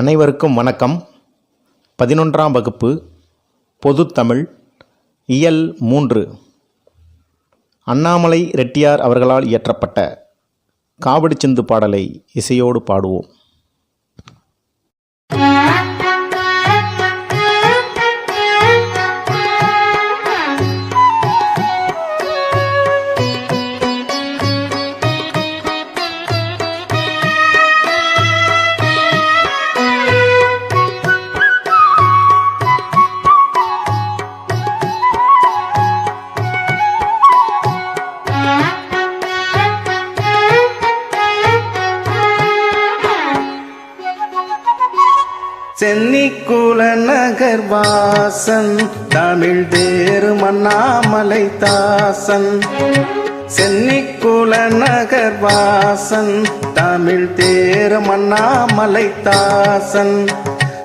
அனைவருக்கும் வணக்கம். பதினொன்றாம் வகுப்பு பொதுத்தமிழ் இயல் மூன்று. அண்ணாமலை ரெட்டியார் அவர்களால் இயற்றப்பட்ட காவடி சிந்து பாடலை இசையோடு பாடுவோம். சென்னிக்குல நகர் வாசன் தமிழ் தேரு மண்ணாமலை தாசன். சென்னிக்குல நகர் வாசன் தமிழ் தேரு மண்ணாமலை தாசன்.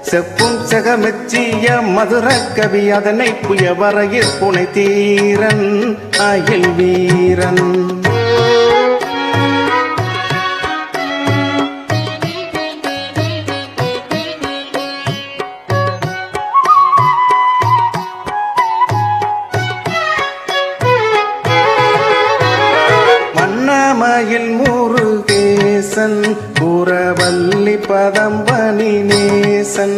செப்பும் செகமெச்சிய மதுர கவி அதனை புயவரையில் புனை தீரன் அயில் வீரன். உலகில் முருகேசன் புறவல்லி பதம்பனி நேசன்.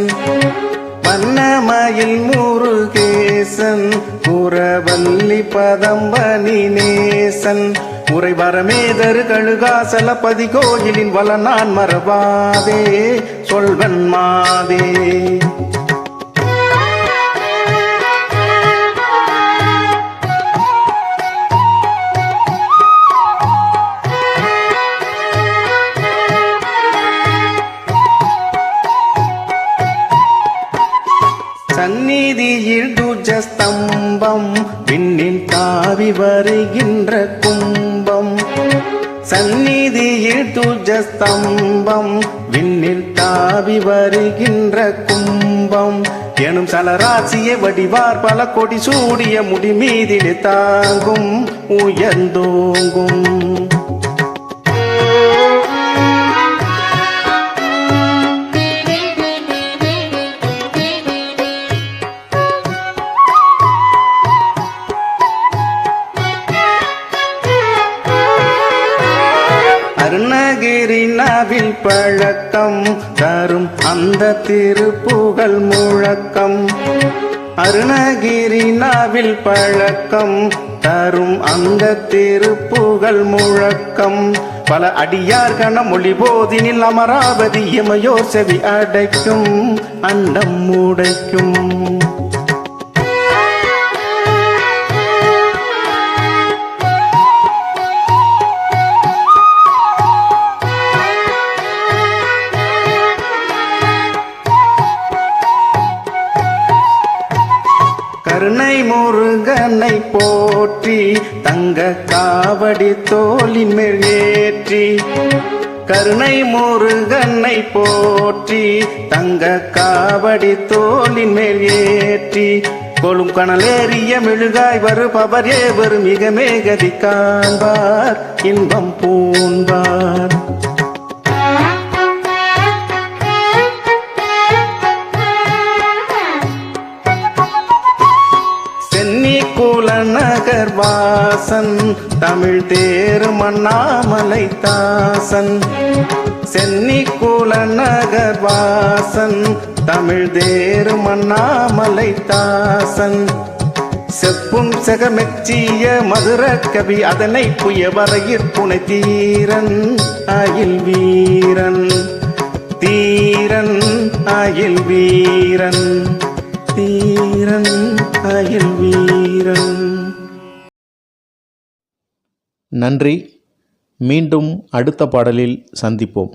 மன்னமயில் முருகேசன் புறவல்லி பதம்பனி நேசன். உரை வரமேதரு கழுகாசலபதி கோயிலின் வள நான் மறவாதே சொல்வன் மாதே. சந்நிதியில் துஜஸ்தம்பம் விண்ணில் தாவி வருகின்ற கும்பம். சந்நிதியில் துஜஸ்தம்பம் விண்ணில் தாவி வருகின்ற கும்பம். எனும் சலராசிய வடிவார் பல கொடி சூடிய முடி மீதிலே தாங்கும் உயர்ந்தோங்கும். நாவில் பழக்கம் தரும் அந்த திருப்புகழ் முழக்கம். அருணகிரி நாவில் பழக்கம் தரும் அந்த திருப்புகழ் முழக்கம். பல அடியார் கண மொழி போதினில் அமராவதி இமையோர் செவி அடைக்கும் அண்டம் மூடைக்கும் கருணை முருகனை போற்றி தங்க காவடி தோலின் மேல் ஏற்றி. கருணை முருகனை போற்றி தங்க காவடி தோலின் மேல் ஏற்றி. கொழும் கணலேறிய மெழுகாய் வருபவர் ஏவரும் மிக மேகதி காண்பார் இன்பம் பூண்பார். வாசன் தமிழ் தேரு மண்ணாமலை தாசன். சென்னி கூல நகர் வாசன் தமிழ் தேரு மண்ணாமலை தாசன். செப்பும் செகமெச்சிய மதுர கவி அதனை புய வரையிற் புனை தீரன் அயில் வீரன். தீரன் அயில் வீரன். தீரன் அயில் வீரன். நன்றி. மீண்டும் அடுத்த பாடலில் சந்திப்போம்.